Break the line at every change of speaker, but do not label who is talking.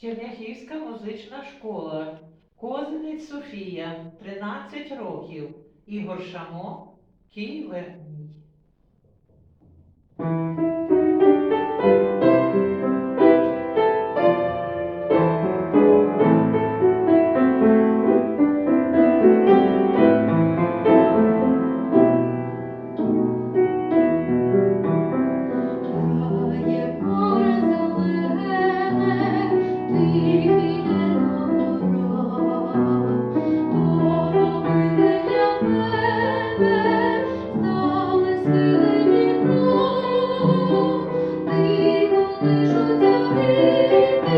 Черняхівська музична школа. Козинець Софія, 13 років. Ігор Шамо, Києверній.